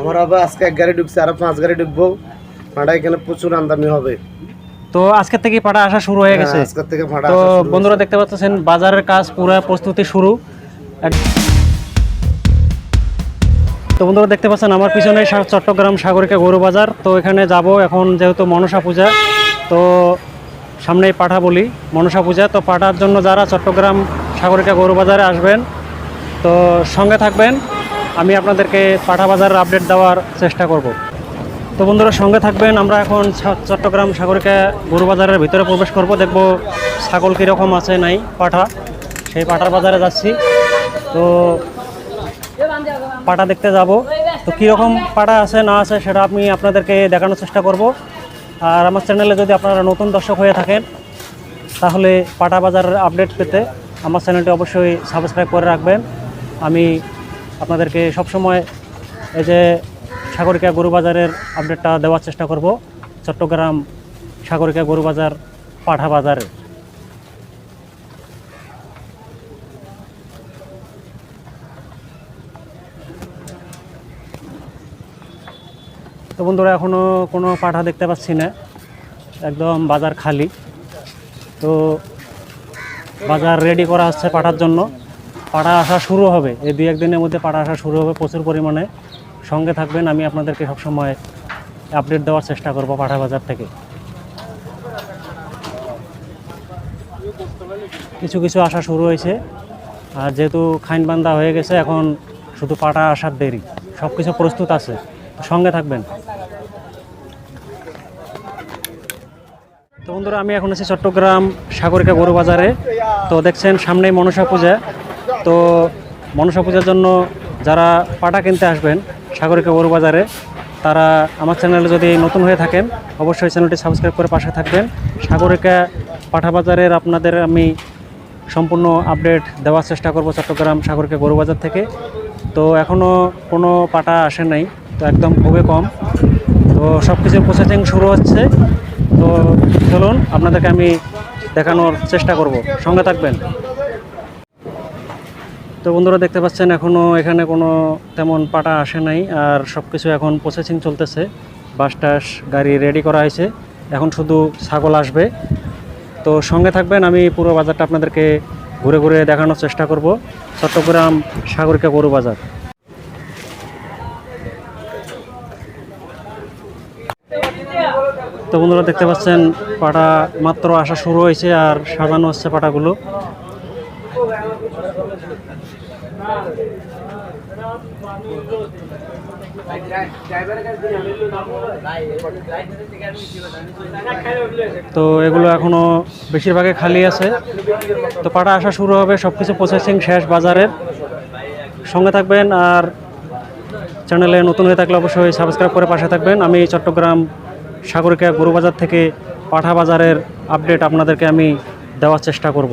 আমার হবে আজকে এক গাড়ি ঢুকছে আরও পাঁচ গাড়ি ঢুকবো। ফাঁটা এখানে প্রচুর আমদানি হবে। তো আজকের থেকে পাটা আসা শুরু হয়ে গেছে। হ্যাঁ, আজকের থেকে ফাঁটা তো। বন্ধুরা দেখতে পাচ্ছেন বাজারের কাজ পুরো প্রস্তুতি শুরু। তো বন্ধুরা দেখতে পাচ্ছেন আমার পিছনে চট্টগ্রাম সাগরিকা গরু বাজার। তো এখানে যাব এখন যেহেতু মনসা পূজা তো সামনেই পাঠা বলি মনসা পূজা। তো পাঠার জন্য যারা চট্টগ্রাম সাগরিকা গরু বাজারে আসবেন তো সঙ্গে থাকবেন। আমি আপনাদেরকে পাঠা বাজারের আপডেট দেওয়ার চেষ্টা করব। তো বন্ধুরা, সঙ্গে থাকবেন। আমরা এখন চট্টগ্রাম সাগরিকা গরু বাজারের ভিতরে প্রবেশ করব। দেখব ছাগল কীরকম আছে, নাই, পাঠা। সেই পাঠার বাজারে যাচ্ছি। তো পাটা দেখতে যাব। তো কীরকম পাটা আছে, না আছে, সেটা আমি আপনাদেরকে দেখানোর চেষ্টা করব। আর আমার চ্যানেলে যদি আপনারা নতুন দর্শক হয়ে থাকেন, তাহলে পাটা বাজারের আপডেট পেতে আমার চ্যানেলটি অবশ্যই সাবস্ক্রাইব করে রাখবেন। আমি আপনাদেরকে সবসময় এই যে সাগরিকা গরু বাজারের আপডেটটা দেওয়ার চেষ্টা করব। চট্টগ্রাম সাগরিকা গরু বাজার, পাঠা বাজারে। তো বন্ধুরা এখনও কোনো পাঠা দেখতে পাচ্ছি না। একদম বাজার খালি। তো বাজার রেডি করা হচ্ছে পাঠার জন্য। পাঠা আসা শুরু হবে। এই দুই, একদিনের মধ্যে পাড়া আসা শুরু হবে প্রচুর পরিমাণে। সঙ্গে থাকবেন, আমি আপনাদেরকে সবসময় আপডেট দেওয়ার চেষ্টা করব পাঠা বাজার থেকে। কিছু কিছু আসা শুরু হয়েছে। আর যেহেতু খাইন বান্ধা হয়ে গেছে, এখন শুধু পাটা আসার দেরি। সব কিছু প্রস্তুত আছে। সঙ্গে থাকবেন। তো বন্ধুরা, আমি এখন আছি চট্টগ্রাম সাগরিকা গরু বাজারে। তো দেখছেন সামনেই মনসা পূজা। তো মনসা পূজার জন্য যারা পাটা কিনতে আসবেন সাগরিকা গরু বাজারে, তারা আমার চ্যানেলে যদি নতুন হয়ে থাকেন, অবশ্যই চ্যানেলটি সাবস্ক্রাইব করে পাশে থাকবেন। সাগরিকা পাঠা বাজারের আপনাদের আমি সম্পূর্ণ আপডেট দেওয়ার চেষ্টা করব চট্টগ্রাম সাগরিকা গরু বাজার থেকে। তো এখনও কোনো পাটা আসে নাই, তো একদম খুবই কম। তো সব কিছুর প্রসেসিং শুরু হচ্ছে। তো চলুন, আপনাদেরকে আমি দেখানোর চেষ্টা করব। সঙ্গে থাকবেন। তো বন্ধুরা দেখতে পাচ্ছেন এখনও এখানে কোনো তেমন পাটা আসে নাই, আর সব কিছু এখন প্রসেসিং চলতেছে। বাস টাস, গাড়ি রেডি করা হয়েছে। এখন শুধু ছাগল আসবে। তো সঙ্গে থাকবেন, আমি পুরো বাজারটা আপনাদেরকে ঘুরে ঘুরে দেখানোর চেষ্টা করব। চট্টগ্রাম সাগরিকা গরু বাজার। তো বন্ধুরা দেখতে পাচ্ছেন, পাটা মাত্র আসা শুরু হয়েছে, আর সাজানো হচ্ছে পাটাগুলো। তো এগুলো এখনও বেশিরভাগে খালি আছে। তো পাটা আসা শুরু হবে সব কিছু প্রসেসিং শেষ, বাজারের। সঙ্গে থাকবেন আর চ্যানেলে নতুন হয়ে থাকলে অবশ্যই সাবস্ক্রাইব করে পাশে থাকবেন। আমি চট্টগ্রাম সাগরিকা গরু বাজার থেকে পাঠা বাজারের আপডেট আপনাদেরকে আমি দেওয়ার চেষ্টা করব।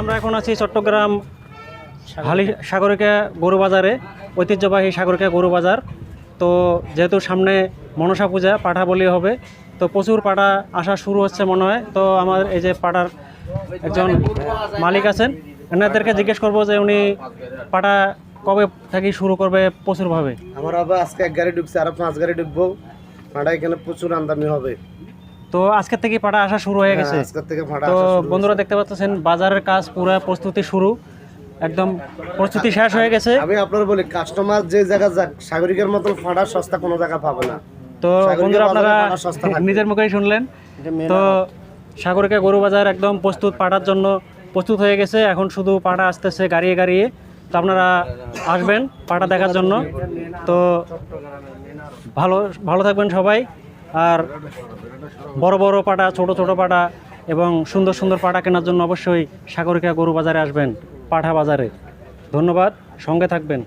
আমরা এখন আছি চট্টগ্রাম হালি সাগরিকা গরু বাজারে, ঐতিহ্যবাহী সাগরিকা গরু বাজার। তো যেহেতু সামনে মনসা পূজা, পাঠা বলি হবে, তো প্রচুর পাটা আসা শুরু হচ্ছে মনে হয়। তো আমার এই যে পাঠার একজন মালিক আছেন, এনাদেরকে জিজ্ঞেস করব যে উনি পাটা কবে থেকে শুরু করবে প্রচুরভাবে। আমার হবে আজকে এক গাড়ি ঢুকছে, আরও পাঁচ গাড়ি ঢুকবো। পাটা এখানে প্রচুর আমদানি হবে। তো আজকের থেকে পাঠা আসা শুরু হয়ে গেছে। হ্যাঁ, ফাঁটা তো বন্ধুরা দেখতে পাচ্ছেন বাজারের কাজ পুরো প্রস্তুতি শুরু। একদম প্রস্তুতি শেষ হয়ে গেছে। আমি আপনার বলি কাস্টমার যে জায়গা যাক সাগরিকের মতো ফাঁটা সস্তা কোনো জায়গা পাবে না। তো বন্ধুরা আপনারা পাটা। নিজের মুখেই শুনলেন। তো সাগরিকা গরু বাজার একদম প্রস্তুত পাটার জন্য প্রস্তুত হয়ে গেছে। এখন শুধু পাটা আসতেছে গাড়িয়ে গাড়িয়ে। তো আপনারা আসবেন পাটা দেখার জন্য। তো ভালো ভালো থাকবেন সবাই। আর বড় বড় পাটা ছোট ছোট পাটা এবং সুন্দর সুন্দর পাটা কেনার জন্য অবশ্যই সাগরিকা গরু বাজারে আসবেন, পাঠা বাজারে। ধন্যবাদ, সঙ্গে থাকবেন।